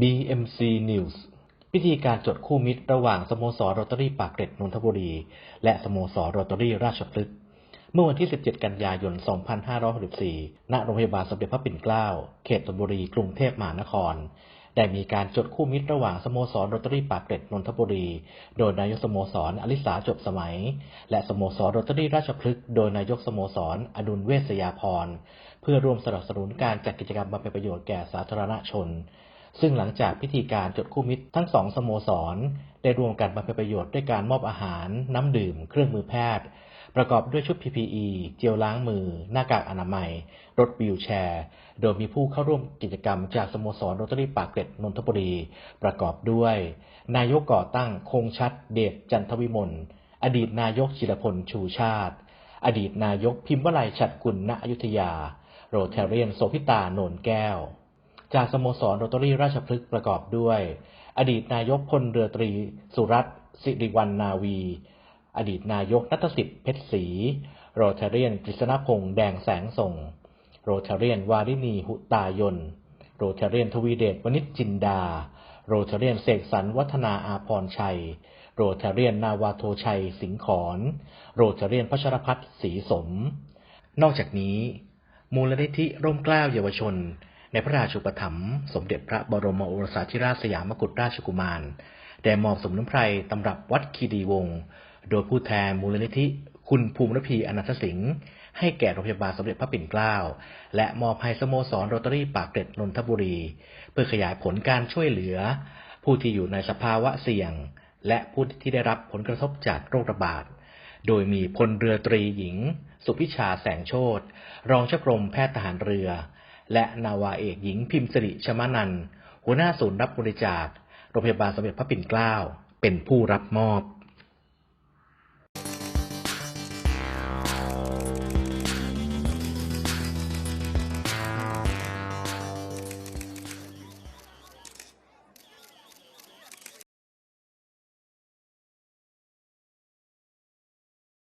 BMC News พิธีการจดคู่มิตรระหว่างสโมสรโรตารี่ปากเกร็ดนนทบุรี และสโมสรโรตารี่ราชพฤกษ์เมื่อวันที่ 17 กันยายน 2564ณ โรงพยาบาลสมเด็จพระปิ่นเกล้า เขตธนบุรี กรุงเทพมหานคร ได้มีการจดคู่มิตรระหว่างสโมสรโรตารี่ปากเกร็ดนนทบุรี โดยนายกสโมสรอลิสาจบสมัย และสโมสรโรตารี่ราชพฤกษ์โดยนายกสโมสรอดุลเวษยาพร เพื่อร่วมสนับสนุนการจัดกิจกรรมบำเพ็ญประโยชน์แก่สาธารณชน ซึ่งหลังจากพิธีการจดคู่มิตรทั้งสองสโมสร ได้รวมกันบำเพ็ญประโยชน์ด้วยการมอบอาหาร น้ำดื่ม เครื่องมือแพทย์ ประกอบด้วยชุด PPE เจลล้างมือ หน้ากากอนามัย รถวีลแชร์ โดยมีผู้เข้าร่วมกิจกรรมจากสโมสรโรตารี่ปากเกร็ดนนทบุรี ประกอบด้วย นายกก่อตั้งคงชัด เดชจันทวิมลอดีตนายกจิรพลชูชาติ อดีตนายกพิมพ์วลัยฉัตรกุลณอยุธยา โรเทเรียนโสพิตาโนนแก้ว จากสโมสรโรตารี่ราชพฤกษ์ประกอบด้วย อดีตนายกพลเรือตรี สุรัตน์สิริวัลนาวี อดีตนายกนัทสิทธิ์เพชรศรีโรเทเรียนกฤษณพงษ์แดงแสงส่ง โรเทเรียนวารินีหุตายน โรเทเรียนทวีเดชวณิชจินดา โรเทเรียนเสกสรรวัฒนาอาพรชัย โรเทเรียนนาวาโทชัยสิงขอนโรเทเรียนพัชรพัฒน์ศรีสม นอกจากนี้ มูลนิธิร่มเกล้าเยาวชน ในพระราชูปถัมภ์สมเด็จพระบรมโอรสาธิราชสยามกุฎราชกุมารได้มอบสมนุนไพรตำรับวัดคีรีวงศ์โดยผู้แทนมูลนิธิ คุณภูมิรพีอนันทสิงห์ให้แก่โรงพยาบาลสมเด็จพระปิ่นเกล้า และมอบให้สโมสรโรตารี่ปากเกร็ดนนทบุรี เพื่อขยายผลการช่วยเหลือ ผู้ที่อยู่ในสภาวะเสี่ยง และผู้ที่ได้รับผลกระทบจากโรคระบาด โดยมีพลเรือตรีหญิง สุพิชาแสงโชตรองเจ้ากรมแพทย์ทหารเรือ และนาวาเอกหญิงพิมพ์สิริชมานัน หัวหน้าศูนย์รับบริจาค โรงพยาบาลสมเด็จพระปิ่นเกล้า เป็นผู้รับมอบ